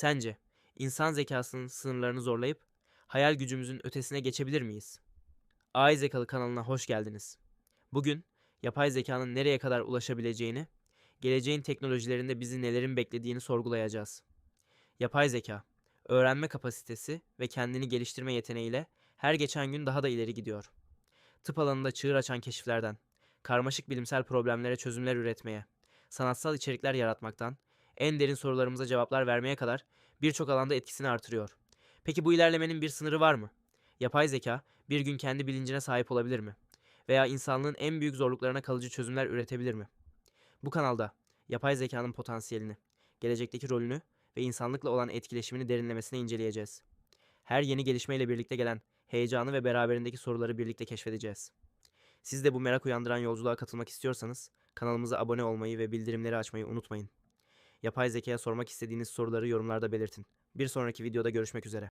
Sence insan zekasının sınırlarını zorlayıp hayal gücümüzün ötesine geçebilir miyiz? AI Zekalı kanalına hoş geldiniz. Bugün yapay zekanın nereye kadar ulaşabileceğini, geleceğin teknolojilerinde bizi nelerin beklediğini sorgulayacağız. Yapay zeka, öğrenme kapasitesi ve kendini geliştirme yeteneğiyle her geçen gün daha da ileri gidiyor. Tıp alanında çığır açan keşiflerden, karmaşık bilimsel problemlere çözümler üretmeye, sanatsal içerikler yaratmaktan, en derin sorularımıza cevaplar vermeye kadar birçok alanda etkisini artırıyor. Peki bu ilerlemenin bir sınırı var mı? Yapay zeka bir gün kendi bilincine sahip olabilir mi? Veya insanlığın en büyük zorluklarına kalıcı çözümler üretebilir mi? Bu kanalda yapay zekanın potansiyelini, gelecekteki rolünü ve insanlıkla olan etkileşimini derinlemesine inceleyeceğiz. Her yeni gelişmeyle birlikte gelen heyecanı ve beraberindeki soruları birlikte keşfedeceğiz. Siz de bu merak uyandıran yolculuğa katılmak istiyorsanız kanalımıza abone olmayı ve bildirimleri açmayı unutmayın. Yapay zekaya sormak istediğiniz soruları yorumlarda belirtin. Bir sonraki videoda görüşmek üzere.